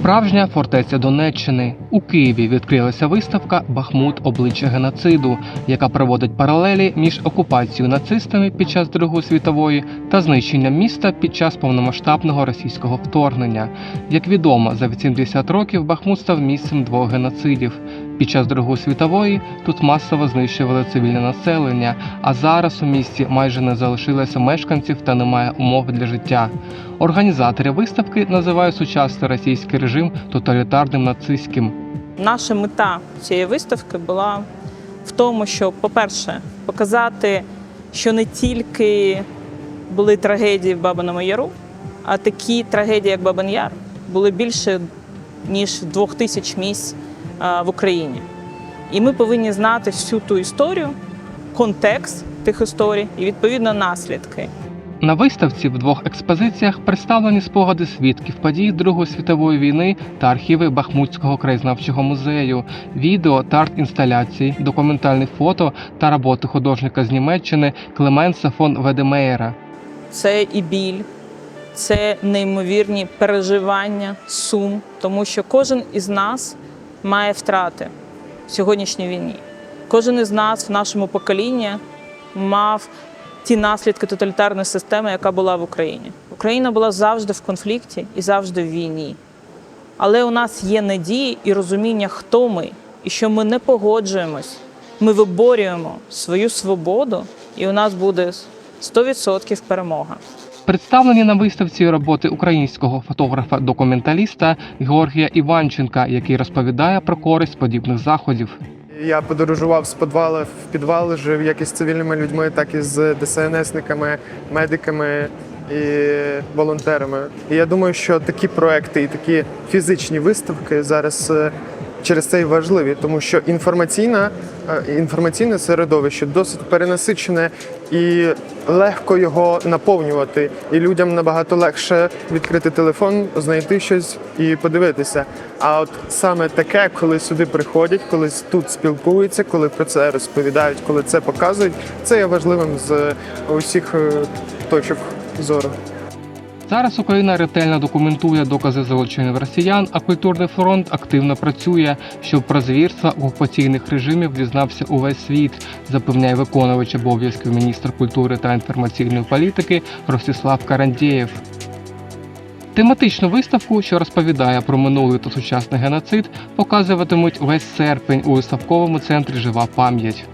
Справжня фортеця Донеччини у Києві відкрилася виставка Бахмут обличчя геноциду, яка проводить паралелі між окупацією нацистами під час Другої світової та знищенням міста під час повномасштабного російського вторгнення. Як відомо, за 80 років Бахмут став місцем двох геноцидів. Під час Другої світової тут масово знищували цивільне населення, а зараз у місті майже не залишилося мешканців та немає умов для життя. Організатори виставки називають сучасний російський режим тоталітарним нацистським. Наша мета цієї виставки була в тому, щоб, по-перше, показати, що не тільки були трагедії в Бабиному Яру, а такі трагедії, як Бабин Яр, були більше ніж двох тисяч місць в Україні. І ми повинні знати всю ту історію, контекст тих історій і відповідно наслідки. На виставці в двох експозиціях представлені спогади свідків подій Другої світової війни та архіви Бахмутського краєзнавчого музею, відео та арт-інсталяції, документальні фото та роботи художника з Німеччини Клеменса фон Ведемеєра. це і біль, це неймовірні переживання, сум, тому що кожен із нас має втрати в сьогоднішній війні. Кожен із нас в нашому поколінні мав ті наслідки тоталітарної системи, яка була в Україні. Україна була завжди в конфлікті і завжди в війні. Але у нас є надії і розуміння, хто ми, і що ми не погоджуємось. Ми виборюємо свою свободу, і у нас буде 100% перемога. Представлені на виставці роботи українського фотографа-документаліста Георгія Іванченка, який розповідає про користь подібних заходів. Я подорожував з підвалу в підвал, жив як із цивільними людьми, так і з ДСНСниками, медиками і волонтерами. І я думаю, що такі проекти і такі фізичні виставки зараз е, через це і важливі, тому що інформаційна, е, інформаційне середовище досить перенасичене і легко його наповнювати. І людям набагато легше відкрити телефон, знайти щось і подивитися. А от саме таке, коли сюди приходять, коли тут спілкуються, коли про це розповідають, коли це показують, це є важливим з усіх е, точок зору. Зараз Україна ретельно документує докази злочинів росіян, а культурний фронт активно працює, щоб про звірства окупаційних режимів дізнався увесь світ, запевняє виконувач обов'язків міністр культури та інформаційної політики Ростислав Карандєєв. Тематичну виставку, що розповідає про минулий та сучасний геноцид, показуватимуть весь серпень у виставковому центрі Жива пам'ять.